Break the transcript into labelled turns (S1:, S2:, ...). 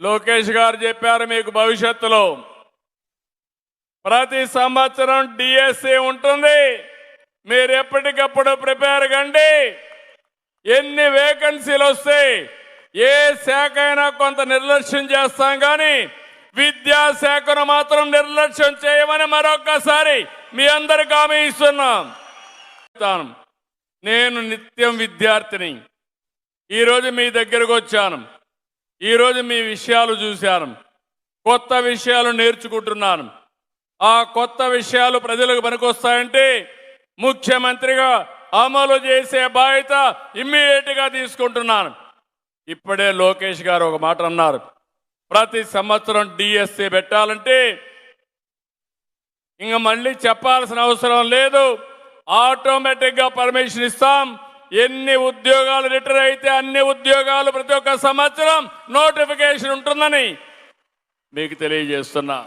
S1: లోకేష్ గారు చెప్పారు మీకు భవిష్యత్తులో. ప్రతి సంవత్సరం డిఎస్సి ఉంటుంది. మీరు ఎప్పటికప్పుడు ప్రిపేర్ కండి. ఎన్ని వేకెన్సీలు వస్తాయి ఏ శాఖ అయినా కొంత నిర్లక్ష్యం చేస్తాం కానీ విద్యాశాఖను మాత్రం నిర్లక్ష్యం చేయమని మరొక్కసారి మీ అందరికి హామీ ఇస్తున్నాం. చెప్తాను. నేను నిత్యం విద్యార్థిని. ఈరోజు మీ దగ్గరకు వచ్చాను. ఈరోజు మీ విషయాలు చూశాను. కొత్త విషయాలు నేర్చుకుంటున్నాను. ఆ కొత్త విషయాలు ప్రజలకు పనికొస్తాయంటే ముఖ్యమంత్రిగా అమలు చేసే బాధ్యత ఇమ్మీడియట్గా తీసుకుంటున్నాను. ఇప్పుడే లోకేష్ గారు ఒక మాట అన్నారు. ప్రతి సంవత్సరం డిఎస్సి పెట్టాలంటే ఇంకా మళ్ళీ చెప్పాల్సిన అవసరం లేదు. ఆటోమేటిక్గా పర్మిషన్ ఇస్తాం. ఎన్ని ఉద్యోగాలు రిటైర్ అయితే అన్ని ఉద్యోగాలు ప్రతి ఒక్క సంవత్సరం నోటిఫికేషన్ ఉంటుందని మీకు తెలియజేస్తున్నా.